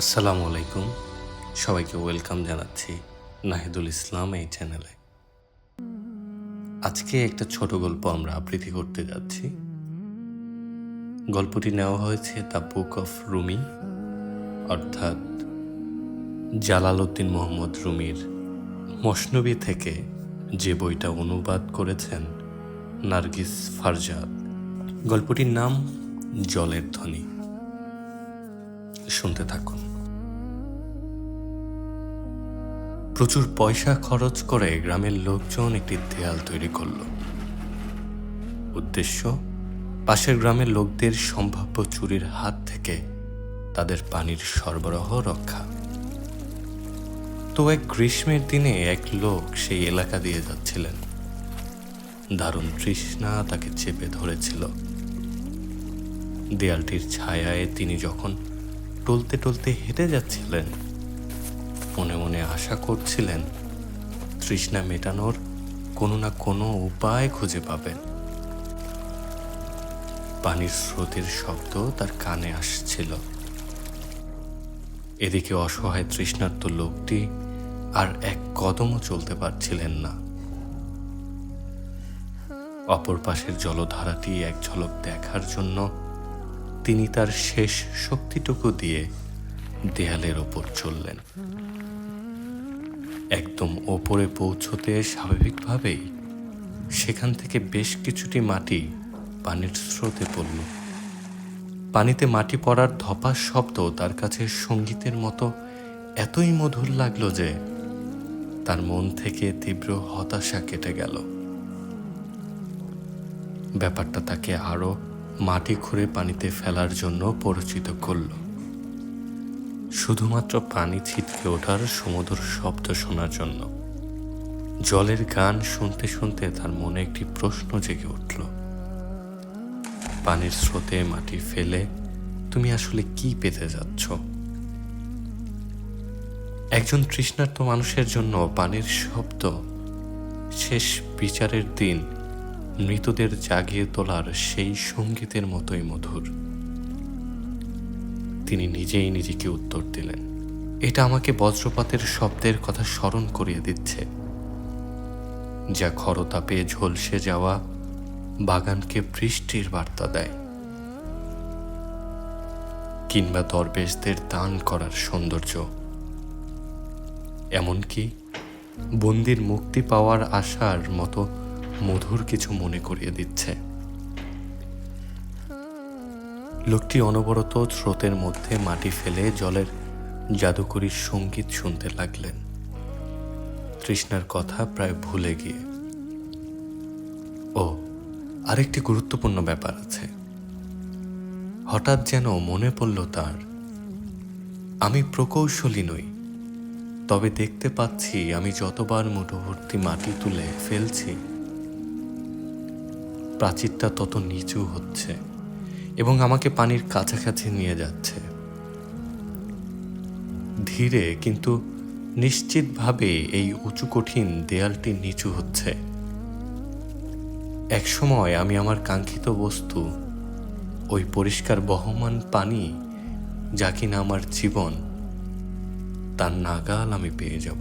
আসসালামু আলাইকুম। সবাইকে ওয়েলকাম জানাচ্ছি নাহিদুল ইসলাম এই চ্যানেলে। আজকে একটা ছোট গল্প আমরা আবৃত্তি করতে যাচ্ছি। গল্পটি নেওয়া হয়েছে দ্য বুক অফ রুমি, অর্থাৎ জালালউদ্দিন মোহাম্মদ রুমির মসনবী থেকে যে বইটা অনুবাদ করেছেন নার্গিস ফারজাদ। গল্পটির নাম জলের ধ্বনি। শুনতে থাকুন। প্রচুর পয়সা খরচ করে গ্রামের লোকজন একটি দেয়াল তৈরি করল। উদ্দেশ্য, পাশের গ্রামের লোকদের সম্ভাব্য চুরির হাত থেকে তাদের পানির সরবরাহ রক্ষা। তো এক গ্রীষ্মের দিনে এক লোক সেই এলাকা দিয়ে যাচ্ছিলেন। দারুণ তৃষ্ণা তাকে চেপে ধরেছিল। দেয়ালটির ছায়ায় তিনি যখন টলতে টলতে হেঁটে যাচ্ছিলেন। মনে মনে আশা করছিলেন তৃষ্ণা মেটানোর কোনো না কোনো উপায় খুঁজে পাবেন। পানির স্রোতের শব্দ তার কানে আসছিল। এদিকে অসহায় তৃষ্ণার্ত লোকটি আর এক কদমও চলতে পারছিলেন না। অপর পাশের জলধারাটি এক ঝলক দেখার জন্য তিনি তার শেষ শক্তিটুকু দিয়ে দেয়ালের ওপর চললেন। একদম ওপরে পৌঁছতে স্বাভাবিকভাবেই সেখান থেকে বেশ কিছুটি মাটি পানির স্রোতে পড়ল। পানিতে মাটি পড়ার ধপাস শব্দ তার কাছে সঙ্গীতের মতো এতই মধুর লাগল যে তার মন থেকে তীব্র হতাশা কেটে গেল। ব্যাপারটা তাকে আরও মাটি খুঁড়ে পানিতে ফেলার জন্য পরিচিত করল। শুধুমাত্র পানি ছিটকে ওঠার সমুদ্র শব্দ শোনার জন্য। জলের গান শুনতে শুনতে তার মনে একটি প্রশ্ন জেগে উঠল। পানির স্রোতে মাটি ফেলে তুমি আসলে কি পেতে যাচ্ছ? একজন তৃষ্ণার্ত মানুষের জন্য পানির শব্দ শেষ বিচারের দিন মৃতদের জাগিয়ে তোলার সেই সঙ্গীতের মতোই মধুর। তিনি নিজেই নিজেকে উত্তর দিলেন, এটা আমাকে বজ্রপাতের শব্দের কথা স্মরণ করিয়ে দিচ্ছে। যা খরতাপে ঝলসে যাওয়া বাগানকে বৃষ্টির বার্তা দেয়। কিংবা দরবেশদের দান করার সৌন্দর্য। এমনকি বন্দির মুক্তি পাওয়ার আশার মতো মধুর কিছু মনে করিয়ে দিচ্ছে। লোকটি অনবরত স্রোতের মধ্যে মাটি ফেলে জলের জাদুকরীর সংগীত শুনতে লাগলেন। তৃষ্ণার কথা প্রায় ভুলে গিয়ে। ও, আরেকটি গুরুত্বপূর্ণ ব্যাপার আছে। হঠাৎ যেন মনে পড়ল তার। আমি প্রকৌশলী নই, তবে দেখতে পাচ্ছি আমি যতবার মুঠোভর্তি মাটি তুলে ফেলছি প্রাচীরটা তত নিচু হচ্ছে এবং আমাকে পানির কাছাকাছি নিয়ে যাচ্ছে। ধীরে কিন্তু নিশ্চিতভাবে এই উঁচু কঠিন দেয়ালটি নিচু হচ্ছে। একসময় আমি আমার কাঙ্ক্ষিত বস্তু, ওই পরিষ্কার বহমান পানি, যা কিনা আমার জীবন, তার নাগাল আমি পেয়ে যাব।